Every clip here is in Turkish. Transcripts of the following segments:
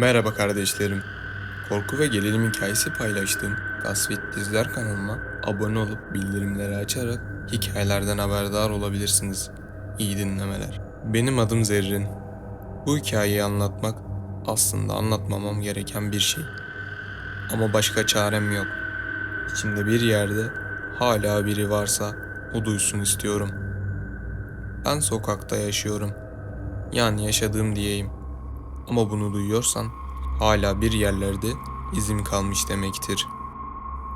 Merhaba kardeşlerim. Korku ve gerilim hikayesi paylaştığım Gasvet Diziler kanalıma abone olup bildirimleri açarak hikayelerden haberdar olabilirsiniz. İyi dinlemeler. Benim adım Zerrin. Bu hikayeyi anlatmak aslında anlatmamam gereken bir şey. Ama başka çarem yok. İçimde bir yerde hala biri varsa o duysun istiyorum. Ben sokakta yaşıyorum. Yani yaşadığım diyeyim. Ama bunu duyuyorsan hala bir yerlerde izim kalmış demektir.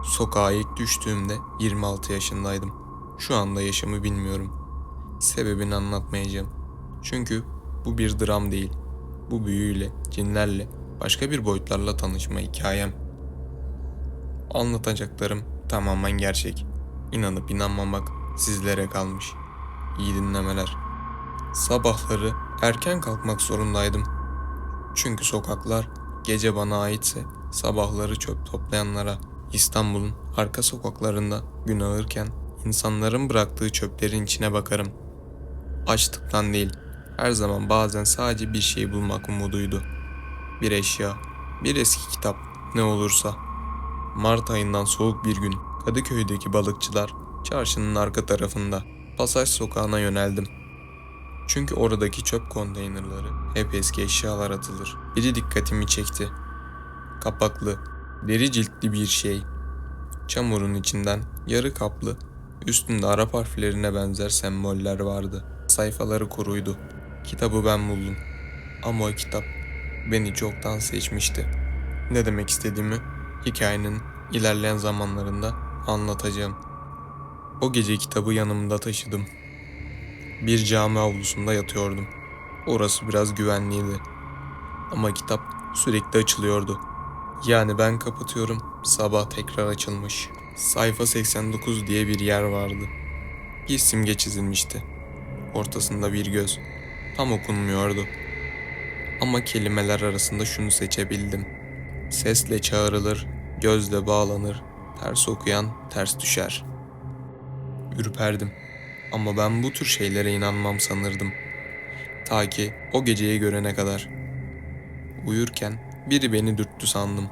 Sokağa ilk düştüğümde 26 yaşındaydım. Şu anda yaşamı bilmiyorum. Sebebini anlatmayacağım. Çünkü bu bir dram değil. Bu büyüyle, cinlerle, başka bir boyutlarla tanışma hikayem. Anlatacaklarım tamamen gerçek. İnanıp inanmamak sizlere kalmış. İyi dinlemeler. Sabahları erken kalkmak zorundaydım. Çünkü sokaklar gece bana aitse sabahları çöp toplayanlara İstanbul'un arka sokaklarında gün ağırken insanların bıraktığı çöplerin içine bakarım. Açlıktan değil, her zaman bazen sadece bir şey bulmak umuduydu. Bir eşya, bir eski kitap, ne olursa. Mart ayından soğuk bir gün Kadıköy'deki balıkçılar çarşının arka tarafında Pasaj sokağına yöneldim. Çünkü oradaki çöp konteynerları hep eski eşyalar atılır. Biri dikkatimi çekti. Kapaklı, deri ciltli bir şey. Çamurun içinden yarı kaplı, üstünde Arap harflerine benzer semboller vardı. Sayfaları kuruydu. Kitabı ben buldum. Ama o kitap beni çoktan seçmişti. Ne demek istediğimi hikayenin ilerleyen zamanlarında anlatacağım. O gece kitabı yanımda taşıdım. Bir cami avlusunda yatıyordum. Orası biraz güvenliydi. Ama kitap sürekli açılıyordu. Yani ben kapatıyorum, sabah tekrar açılmış. Sayfa 89 diye bir yer vardı. Bir simge çizilmişti. Ortasında bir göz. Tam okunmuyordu. Ama kelimeler arasında şunu seçebildim. Sesle çağrılır, gözle bağlanır, ters okuyan ters düşer. Ürperdim. Ama ben bu tür şeylere inanmam sanırdım. Ta ki o geceyi görene kadar. Uyurken biri beni dürttü sandım.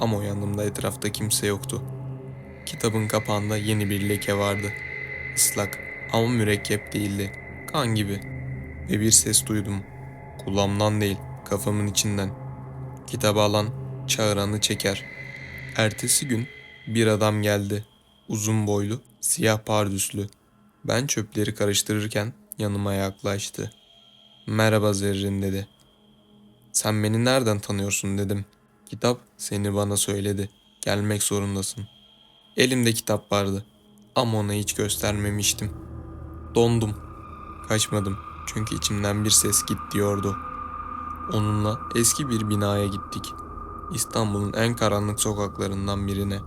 Ama uyandığımda etrafta kimse yoktu. Kitabın kapağında yeni bir leke vardı. Islak ama mürekkep değildi. Kan gibi. Ve bir ses duydum. Kulağımdan değil, kafamın içinden. Kitabı alan, çağıranı çeker. Ertesi gün bir adam geldi. Uzun boylu, siyah pardüslü. Ben çöpleri karıştırırken yanıma yaklaştı. Merhaba Zerrin dedi. Sen beni nereden tanıyorsun dedim. Kitap seni bana söyledi. Gelmek zorundasın. Elimde kitap vardı. Ama ona hiç göstermemiştim. Dondum. Kaçmadım. Çünkü içimden bir ses git diyordu. Onunla eski bir binaya gittik. İstanbul'un en karanlık sokaklarından birine.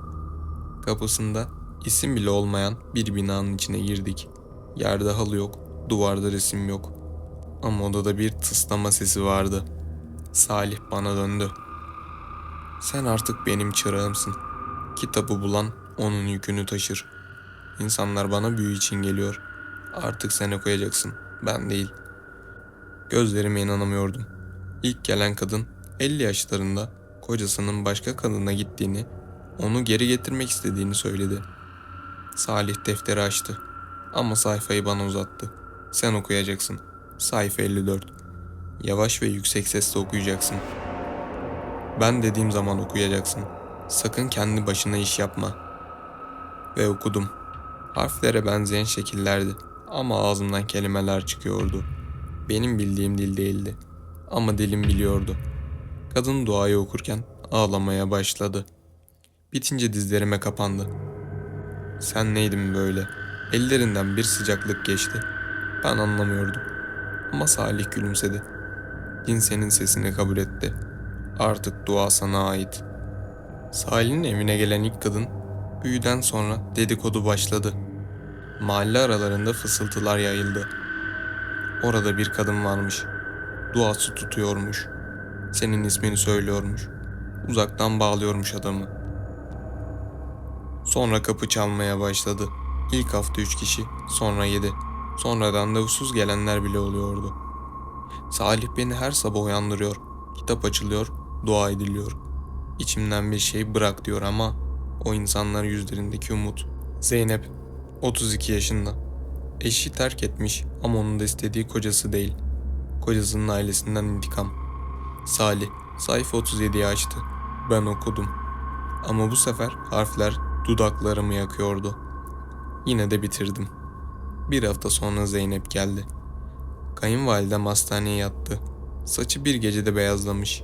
Kapısında isim bile olmayan bir binanın içine girdik. Yerde halı yok, duvarda resim yok. Ama odada bir tıslama sesi vardı. Salih bana döndü. Sen artık benim çırağımsın. Kitabı bulan onun yükünü taşır. İnsanlar bana büyü için geliyor. Artık sen okuyacaksın, ben değil. Gözlerime inanamıyordum. İlk gelen kadın 50 yaşlarında kocasının başka kadına gittiğini, onu geri getirmek istediğini söyledi. Salih defteri açtı. Ama sayfayı bana uzattı. Sen okuyacaksın. Sayfa 54. Yavaş ve yüksek sesle okuyacaksın. Ben dediğim zaman okuyacaksın. Sakın kendi başına iş yapma. Ve okudum. Harflere benzeyen şekillerdi ama ağzımdan kelimeler çıkıyordu. Benim bildiğim dil değildi ama dilim biliyordu. Kadın duayı okurken ağlamaya başladı. Bitince dizlerime kapandı. Sen neydin böyle? Ellerinden bir sıcaklık geçti. Ben anlamıyordum. Ama Salih gülümsedi. Din senin sesini kabul etti. Artık dua sana ait. Salih'in evine gelen ilk kadın büyüden sonra dedikodu başladı. Mahalle aralarında fısıltılar yayıldı. Orada bir kadın varmış. Duası tutuyormuş. Senin ismini söylüyormuş. Uzaktan bağlıyormuş adamı. Sonra kapı çalmaya başladı. İlk hafta üç kişi, sonra yedi. Sonradan da usuz gelenler bile oluyordu. Salih beni her sabah uyandırıyor. Kitap açılıyor dua ediliyor. İçimden bir şey bırak diyor ama o insanlar yüzlerindeki umut. Zeynep 32 yaşında. Eşi terk etmiş ama onun da istediği kocası değil. Kocasının ailesinden intikam. Salih sayfa 37'yi açtı. Ben okudum. Ama bu sefer harfler dudaklarımı yakıyordu. Yine de bitirdim. Bir hafta sonra Zeynep geldi. Kayınvalidem hastaneye yattı. Saçı bir gecede beyazlamış.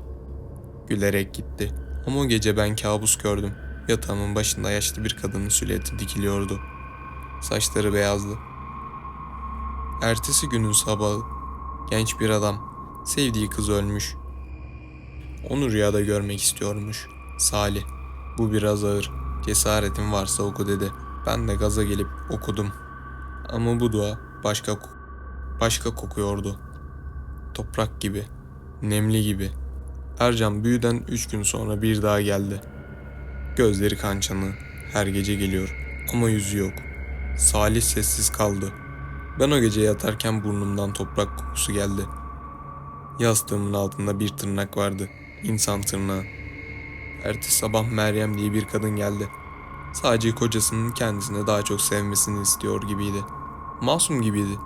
Gülerek gitti. Ama o gece ben kabus gördüm. Yatağımın başında yaşlı bir kadının silüeti dikiliyordu. Saçları beyazdı. Ertesi günün sabahı genç bir adam sevdiği kız ölmüş. Onu rüyada görmek istiyormuş. Salih. Bu biraz ağır. Cesaretin varsa oku dedi. Ben de gaza gelip okudum. Ama bu dua başka başka kokuyordu. Toprak gibi, nemli gibi. Ercan büyüden üç gün sonra bir daha geldi. Gözleri kançanı, her gece geliyor ama yüzü yok. Salih sessiz kaldı. Ben o gece yatarken burnumdan toprak kokusu geldi. Yastığımın altında bir tırnak vardı. İnsan tırnağı. Ertesi sabah Meryem diye bir kadın geldi. Sadece kocasının kendisine daha çok sevmesini istiyor gibiydi. Masum gibiydi.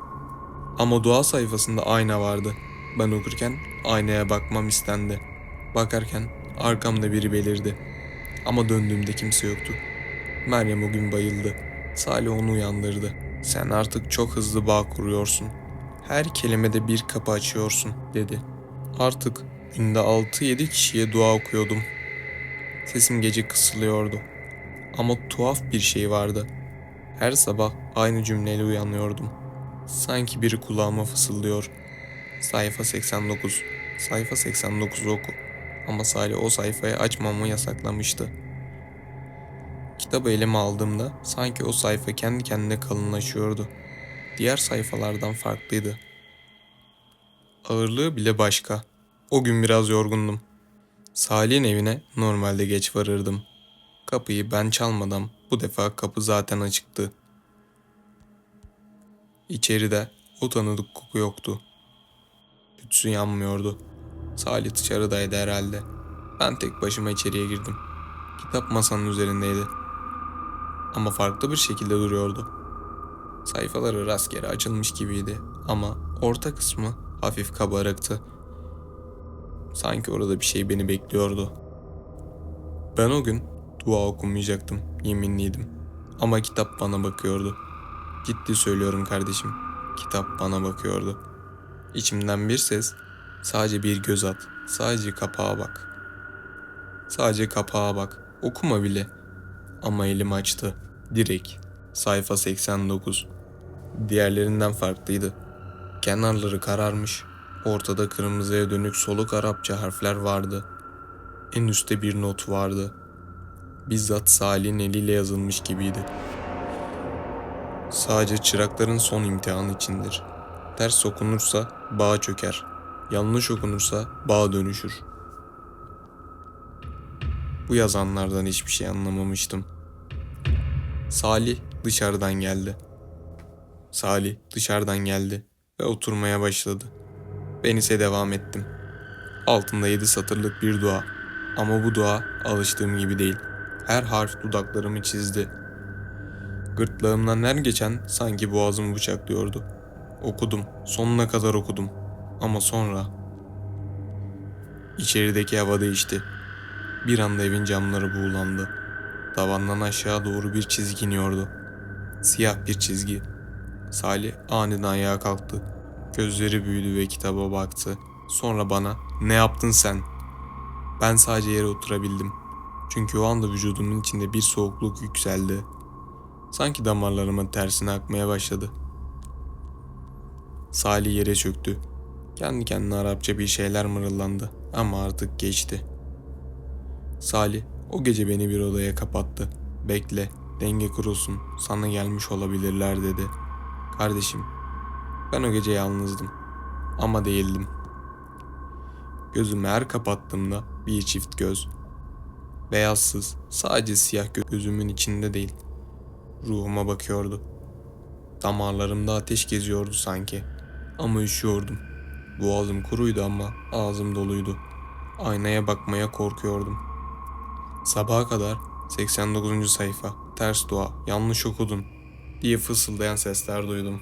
Ama dua sayfasında ayna vardı. Ben okurken aynaya bakmam istendi. Bakarken arkamda biri belirdi. Ama döndüğümde kimse yoktu. Meryem o gün bayıldı. Salih onu uyandırdı. Sen artık çok hızlı bağ kuruyorsun. Her kelimede bir kapı açıyorsun dedi. Artık günde 6-7 kişiye dua okuyordum. Sesim gece kısılıyordu. Ama tuhaf bir şey vardı. Her sabah aynı cümleyle uyanıyordum. Sanki biri kulağıma fısıldıyor. Sayfa 89. Sayfa 89 oku. Ama Salih o sayfayı açmamı yasaklamıştı. Kitabı elime aldığımda sanki o sayfa kendi kendine kalınlaşıyordu. Diğer sayfalardan farklıydı. Ağırlığı bile başka. O gün biraz yorgundum. Salih'in evine normalde geç varırdım. Kapıyı ben çalmadan bu defa kapı zaten açıktı. İçeride o tanıdık koku yoktu. Tütsü yanmıyordu. Salih dışarıdaydı herhalde. Ben tek başıma içeriye girdim. Kitap masanın üzerindeydi. Ama farklı bir şekilde duruyordu. Sayfaları rastgele açılmış gibiydi ama orta kısmı hafif kabarıktı. Sanki orada bir şey beni bekliyordu. Ben o gün dua okumayacaktım, yeminliydim. Ama kitap bana bakıyordu. Ciddi söylüyorum kardeşim. Kitap bana bakıyordu. İçimden bir ses, sadece bir göz at, sadece kapağa bak. Sadece kapağa bak, okuma bile. Ama elim açtı. Direkt. Sayfa 89. Diğerlerinden farklıydı. Kenarları kararmış. Ortada kırmızıya dönük soluk Arapça harfler vardı. En üstte bir not vardı. Bizzat Salih'in eliyle yazılmış gibiydi. Sadece çırakların son imtihanı içindir. Ters okunursa bağ çöker. Yanlış okunursa bağ dönüşür. Bu yazanlardan hiçbir şey anlamamıştım. Salih dışarıdan geldi. Salih dışarıdan geldi ve oturmaya başladı. Ben ise devam ettim. Altında yedi satırlık bir dua. Ama bu dua alıştığım gibi değil. Her harf dudaklarımı çizdi. Gırtlağımdan her geçen sanki boğazımı bıçaklıyordu. Okudum, sonuna kadar okudum. Ama sonra... İçerideki hava değişti. Bir anda evin camları buğulandı. Tavandan aşağı doğru bir çizgi iniyordu. Siyah bir çizgi. Salih aniden ayağa kalktı. Gözleri büyüdü ve kitaba baktı. Sonra bana ne yaptın sen? Ben sadece yere oturabildim. Çünkü o anda vücudumun içinde bir soğukluk yükseldi. Sanki damarlarımın tersine akmaya başladı. Salih yere çöktü. Kendi kendine Arapça bir şeyler mırıldandı ama artık geçti. Salih o gece beni bir odaya kapattı. Bekle, denge kurulsun, sana gelmiş olabilirler dedi. Kardeşim, ben o gece yalnızdım. Ama değildim. Gözümü her kapattığımda bir çift göz. Beyazsız, sadece siyah gö- gözümün içinde değil. Ruhuma bakıyordu. Damarlarımda ateş geziyordu sanki. Ama üşüyordum. Boğazım kuruydu ama ağzım doluydu. Aynaya bakmaya korkuyordum. Sabaha kadar 89. sayfa, ters dua, yanlış okudun diye fısıldayan sesler duydum.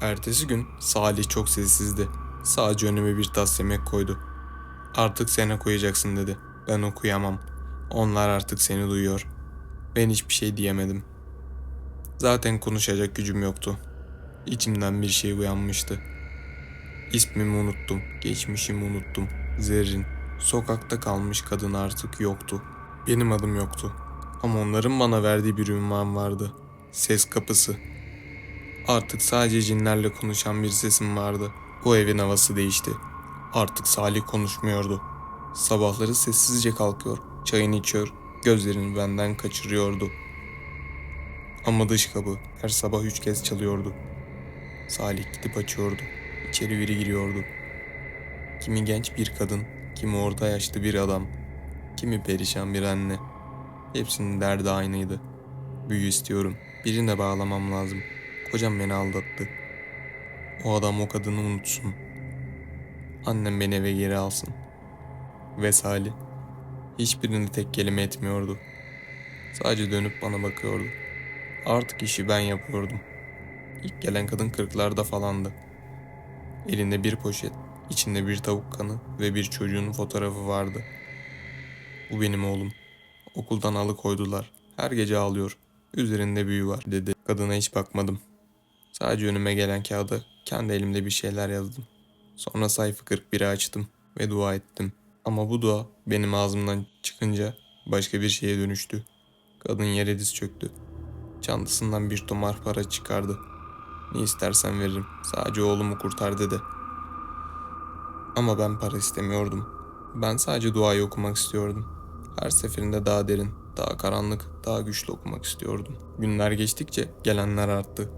Ertesi gün Salih çok sessizdi. Sadece önüme bir tas yemek koydu. Artık sen okuyacaksın dedi. Ben okuyamam. Onlar artık seni duyuyor. Ben hiçbir şey diyemedim. Zaten konuşacak gücüm yoktu. İçimden bir şey uyanmıştı. İsmimi unuttum, geçmişimi unuttum. Zerrin, sokakta kalmış kadın artık yoktu. Benim adım yoktu. Ama onların bana verdiği bir ünvan vardı. Ses kapısı. Artık sadece cinlerle konuşan bir sesim vardı. O evin havası değişti. Artık Salih konuşmuyordu. Sabahları sessizce kalkıyor, çayını içiyor, gözlerini benden kaçırıyordu. Ama dış kapı her sabah üç kez çalıyordu. Salih gidip açıyordu. İçeri biri giriyordu. Kimi genç bir kadın, kimi orta yaşlı bir adam, kimi perişan bir anne. Hepsinin derdi aynıydı. Büyü istiyorum. Birine bağlamam lazım. Kocam beni aldattı. O adam o kadını unutsun. Annem beni eve geri alsın. Ve Salih. Hiçbirini tek kelime etmiyordu. Sadece dönüp bana bakıyordu. Artık işi ben yapıyordum. İlk gelen kadın kırklarda falandı. Elinde bir poşet, içinde bir tavuk kanı ve bir çocuğun fotoğrafı vardı. Bu benim oğlum. Okuldan alıkoydular. Her gece ağlıyor. Üzerinde büyü var dedi. Kadına hiç bakmadım. Sadece önüme gelen kağıda kendi elimde bir şeyler yazdım. Sonra sayfa 41'i açtım ve dua ettim. Ama bu dua benim ağzımdan çıkınca başka bir şeye dönüştü. Kadın yere diz çöktü. Çantasından bir tomar para çıkardı. Ne istersen veririm. Sadece oğlumu kurtar dedi. Ama ben para istemiyordum. Ben sadece duayı okumak istiyordum. Her seferinde daha derin, daha karanlık, daha güçlü okumak istiyordum. Günler geçtikçe gelenler arttı.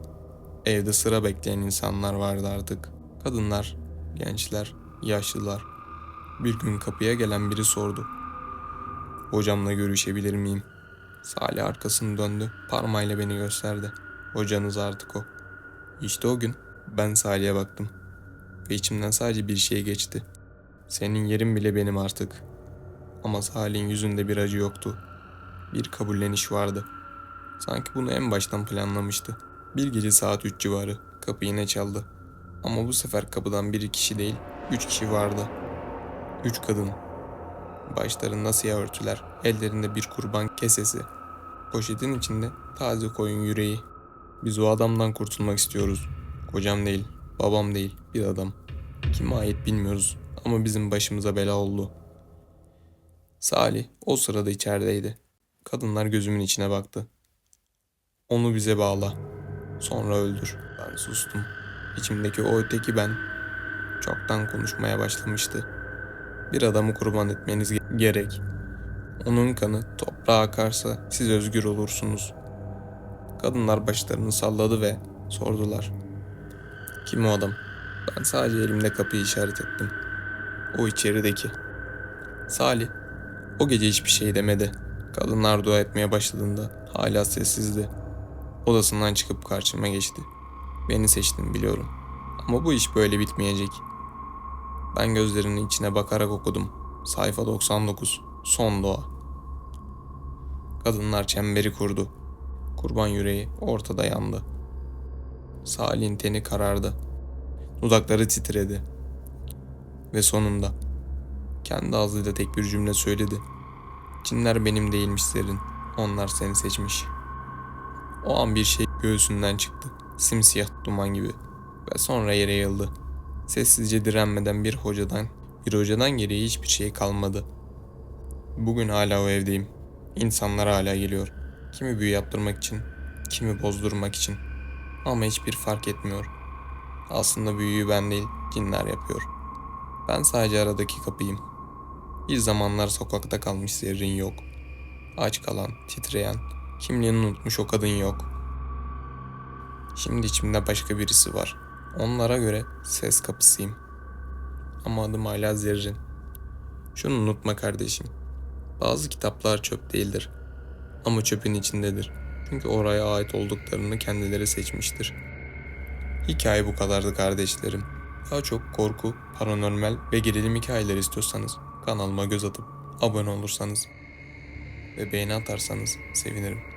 Evde sıra bekleyen insanlar vardı artık. Kadınlar, gençler, yaşlılar. Bir gün kapıya gelen biri sordu. Hocamla görüşebilir miyim? Salih arkasını döndü, parmağıyla beni gösterdi. Hocanız artık o. İşte o gün ben Salih'e baktım. Ve içimden sadece bir şey geçti. Senin yerin bile benim artık. Ama Salih'in yüzünde bir acı yoktu. Bir kabulleniş vardı. Sanki bunu en baştan planlamıştı. Bir gece saat 3 civarı kapı yine çaldı. Ama bu sefer kapıdan bir kişi değil, üç kişi vardı. Üç kadın. Başlarında siyah örtüler, ellerinde bir kurban kesesi. Poşetin içinde taze koyun yüreği. Biz o adamdan kurtulmak istiyoruz. Kocam değil, babam değil, bir adam. Kime ait bilmiyoruz ama bizim başımıza bela oldu. Salih o sırada içerideydi. Kadınlar gözümün içine baktı. Onu bize bağla. Sonra öldür. Ben sustum. İçimdeki o öteki ben çoktan konuşmaya başlamıştı. Bir adamı kurban etmeniz ge- gerek. Onun kanı toprağa akarsa siz özgür olursunuz. Kadınlar başlarını salladı ve sordular. Kim o adam? Ben sadece elimde kapıyı işaret ettim. O içerideki. Salih o gece hiçbir şey demedi. Kadınlar dua etmeye başladığında hala sessizdi. Odasından çıkıp karşıma geçti. Beni seçtin biliyorum. Ama bu iş böyle bitmeyecek. Ben gözlerinin içine bakarak okudum. Sayfa 99. Son dua. Kadınlar çemberi kurdu. Kurban yüreği ortada yandı. Salih'in teni karardı. Dudakları titredi. Ve sonunda kendi ağzıyla tek bir cümle söyledi. Cinler benim değilmiş Zerin. Onlar seni seçmiş. O an bir şey göğsünden çıktı. Simsiyah duman gibi. Ve sonra yere yıldı. Sessizce direnmeden bir hocadan, bir hocadan geriye hiçbir şey kalmadı. Bugün hala o evdeyim. İnsanlar hala geliyor. Kimi büyü yaptırmak için, kimi bozdurmak için. Ama hiçbir fark etmiyor. Aslında büyüyü ben değil, cinler yapıyor. Ben sadece aradaki kapıyım. Bir zamanlar sokakta kalmış zerrin yok. Aç kalan, titreyen, kimliğini unutmuş o kadın yok. Şimdi içimde başka birisi var. Onlara göre ses kapısıyım. Ama adım hala zerrin. Şunu unutma kardeşim. Bazı kitaplar çöp değildir. Ama çöpün içindedir. Çünkü oraya ait olduklarını kendileri seçmiştir. Hikaye bu kadardı kardeşlerim. Daha çok korku, paranormal ve gerilim hikayeleri istiyorsanız Kanalıma göz atıp abone olursanız ve beğeni atarsanız sevinirim.